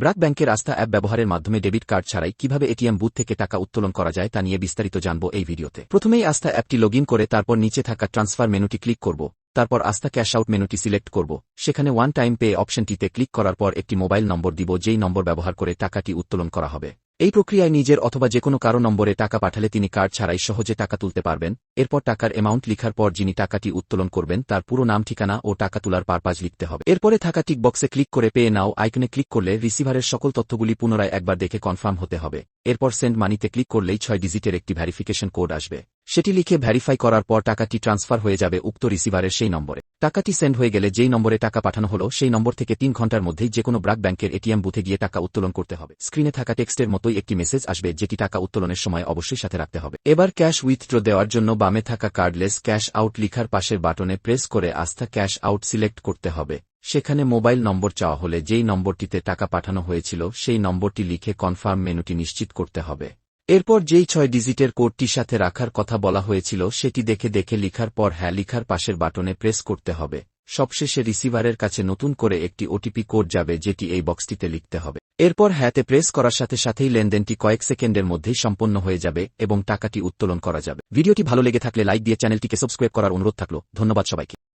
ব্রাক ব্যাংকের আস্থা অ্যাপ ব্যবহারের মাধ্যমে ডেবিট কার্ড ছাড়াই কীভাবে এটিএম বুথ থেকে টাকা উত্তোলন করা যায় তা নিয়ে বিস্তারিত জানব এই ভিডিওতে। প্রথমেই আস্থা অ্যাপটি লগ করে তারপর নিচে থাকা ট্রান্সফার মেনুটি ক্লিক করব, তারপর আস্থা ক্যাশ আউট মেনুটি সিলেক্ট করব। সেখানে ওয়ান টাইম পে অপশনটিতে ক্লিক করার পর একটি মোবাইল নম্বর দিব, যেই নম্বর ব্যবহার করে টাকাটি উত্তোলন করা হবে। এই প্রক্রিয়ায় নিজের অথবা যে কোনো কারও নম্বরে টাকা পাঠালে তিনি কার্ড ছাড়াই সহজে টাকা তুলতে পারবেন। এরপর টাকার অ্যামাউন্ট লিখার পর যিনি টাকাটি উত্তোলন করবেন, তার পুরো নাম, ঠিকানা ও টাকা তোলার পারপাজ লিখতে হবে। এরপরে থাকা টিক বক্সে ক্লিক করে পেয়ে নাও আইকনে ক্লিক করলে রিসিভারের সকল তথ্যগুলি পুনরায় একবার দেখে কনফার্ম হতে হবে। এরপর সেন্ড মানিতে ক্লিক করলেই ছয় ডিজিটের একটি ভ্যারিফিকেশন কোড আসবে। সেটি লিখে ভ্যারিফাই করার পর টাকাটি ট্রান্সফার হয়ে যাবে উক্ত রিসিভারের সেই নম্বরে। টাকাটি সেন্ড হয়ে গেলে যেই নম্বরে টাকা পাঠানো হলো, সেই নম্বর থেকে তিন ঘণ্টার মধ্যেই যেকোনো ব্রাক ব্যাংকের এটিএম বুথে গিয়ে টাকা উত্তোলন করতে হবে। স্ক্রিনে থাকা টেক্সটের মতোই একটি মেসেজ আসবে, যেটি টাকা উত্তোলনের সময় অবশ্যই সাথে রাখতে হবে। এবার ক্যাশ উইথড্র দেওয়ার জন্য বামে থাকা কার্ডলেস ক্যাশ আউট লিখার পাশের বাটনে প্রেস করে আস্থা ক্যাশ আউট সিলেক্ট করতে হবে। সেখানে মোবাইল নম্বর চাওয়া হলে যেই নম্বরটিতে টাকা পাঠানো হয়েছিল, সেই নম্বরটি লিখে কনফার্ম মেনুটি নিশ্চিত করতে হবে। এরপর যেই ছয় ডিজিটের কোডটি সাথে রাখার কথা বলা হয়েছিল, সেটি দেখে দেখে লিখার পর হ্যাঁ লিখার পাশের বাটনে প্রেস করতে হবে। সবশেষে রিসিভারের কাছে নতুন করে একটি ওটিপি কোড যাবে, যেটি এই বক্সটিতে লিখতে হবে। এরপর হ্যাঁতে প্রেস করার সাথে সাথেই লেনদেনটি কয়েক সেকেন্ডের মধ্যেই সম্পন্ন হয়ে যাবে এবং টাকাটি উত্তোলন করা যাবে। ভিডিওটি ভালো লেগে থাকলে লাইক দিয়ে চ্যানেলটিকে সাবস্ক্রাইব করার অনুরোধ থাকল। ধন্যবাদ সবাইকে।